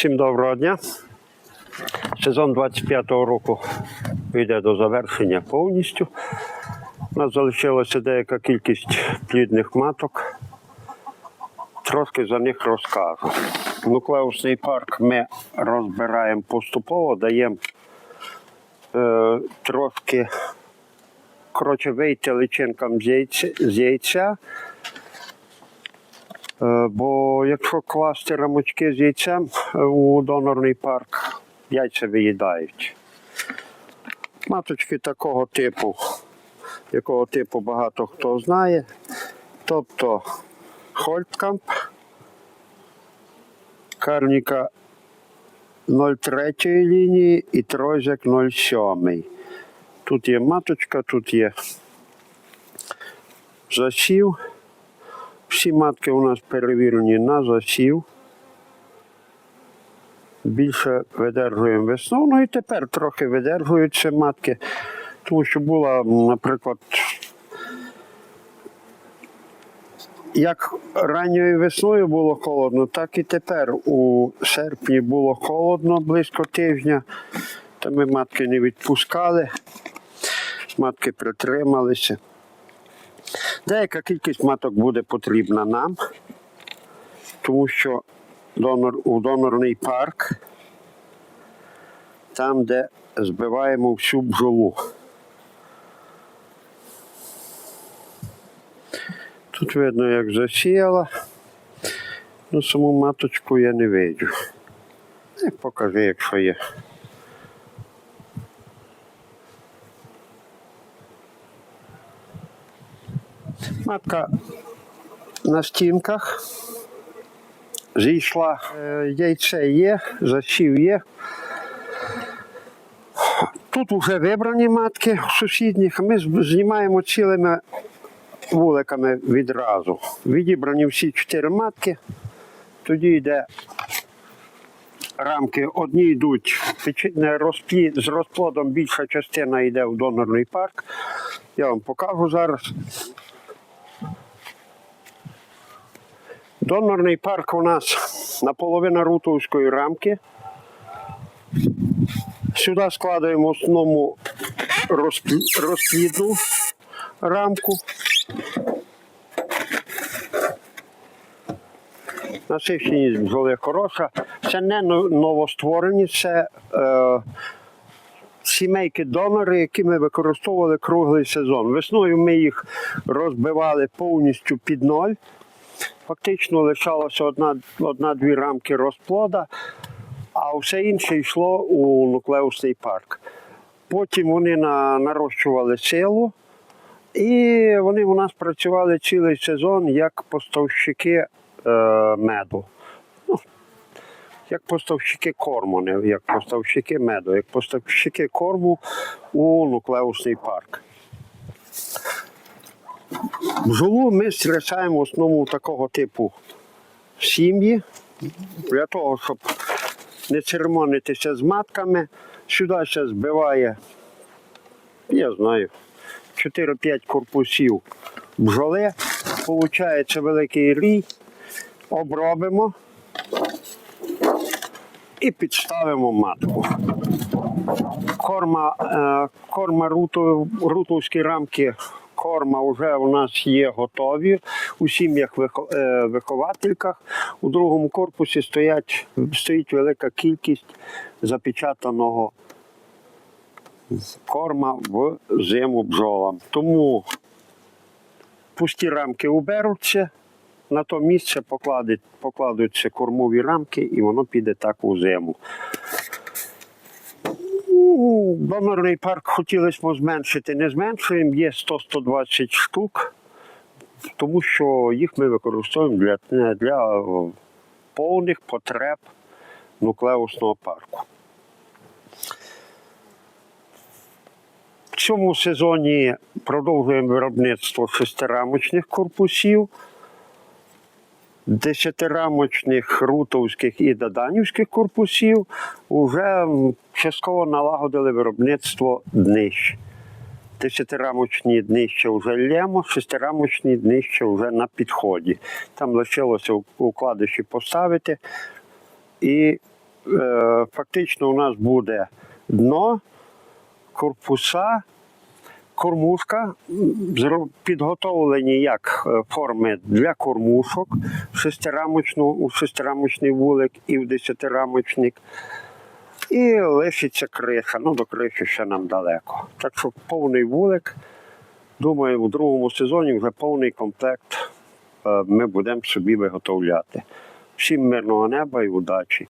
Всім доброго дня. Сезон 25-го року йде до завершення повністю. У нас залишилася деяка кількість плідних маток. Трошки за них розкажу. Нуклеусний парк ми розбираємо поступово, даємо е, трошки коротше, вийти личинкам з яйця, Бо якщо класти рамочки з яйцем е, у донорний парк, яйця виїдають. Маточки такого типу, якого типу багато хто знає. Тобто Хольткамп, Карніка 03 лінії і Тройзек 07. Тут є маточка, тут є засів. Всі матки у нас перевірені на засів. Більше видержуємо весну. Ну і тепер трохи видержуються матки, тому що була, наприклад, як ранньою весною було холодно, так і тепер у серпні було холодно близько тижня. Та ми матки не відпускали, матки притрималися. Деяка кількість маток буде потрібна нам, тому що донор, у донорний парк, там, де збиваємо всю бджолу. Тут видно, як засіяла, ну саму маточку я не виджу. Не покажи, якщо є. Матка на стінках. Зійшла, Е, яйце є, засів є. Тут вже вибрані матки сусідніх. Ми знімаємо цілими вуликами відразу. Відібрані всі чотири матки. Тоді йде рамки. Одні йдуть з розплодом більша частина йде в донорний парк. Я вам покажу зараз. Донорний парк у нас наполовину рутовської рамки. Сюди складаємо розплі- розплідну рамку. Насиченість бджоли хороша. Це не новостворені, це е, сімейки донори, які ми використовували круглий сезон. Весною ми їх розбивали повністю під ноль. Фактично лишалося одна- одна-дві рамки розплода, а все інше йшло у нуклеусний парк. Потім вони на, нарощували силу, і вони у нас працювали цілий сезон як поставщики е, меду. Ну, як поставщики корму, не як поставщики меду, як поставщики корму у нуклеусний парк. Бджолу ми зустрічаємо в основному такого типу сім'ї для того, щоб не церемонитися з матками. Сюди ще збиває, я знаю, 4-5 корпусів бджоли. Получається великий рій, обробимо і підставимо матку. Корма, е, корма руту, рутовські рамки корма вже у нас є готові у сім'ях е, виховательках. У другому корпусі стоять, стоїть велика кількість запечатаного корма в зиму бджолам. Тому пусті рамки уберуться, на то місце покладуть, покладуться кормові рамки і воно піде так у зиму. Ну, Донорний парк хотілося б зменшити, не зменшуємо, є 100-120 штук, тому що їх ми використовуємо для, для повних потреб нуклеусного парку. В цьому сезоні продовжуємо виробництво шестирамочних корпусів, десятирамочних рутовських і даданівських корпусів. Уже м, частково налагодили виробництво днищ. Десятирамочні днища вже лємо, шестирамочні днища вже на підході. Там лишилося укладиші поставити і е, фактично у нас буде дно, корпуса, кормушка, підготовлені як е, форми для кормушок, шестирамочну, у шестирамочний вулик і в десятирамочник. І лишиться криша. Ну, до криші ще нам далеко. Так що повний вулик. Думаю, у другому сезоні вже повний комплект е, ми будемо собі виготовляти. Всім мирного неба і удачі!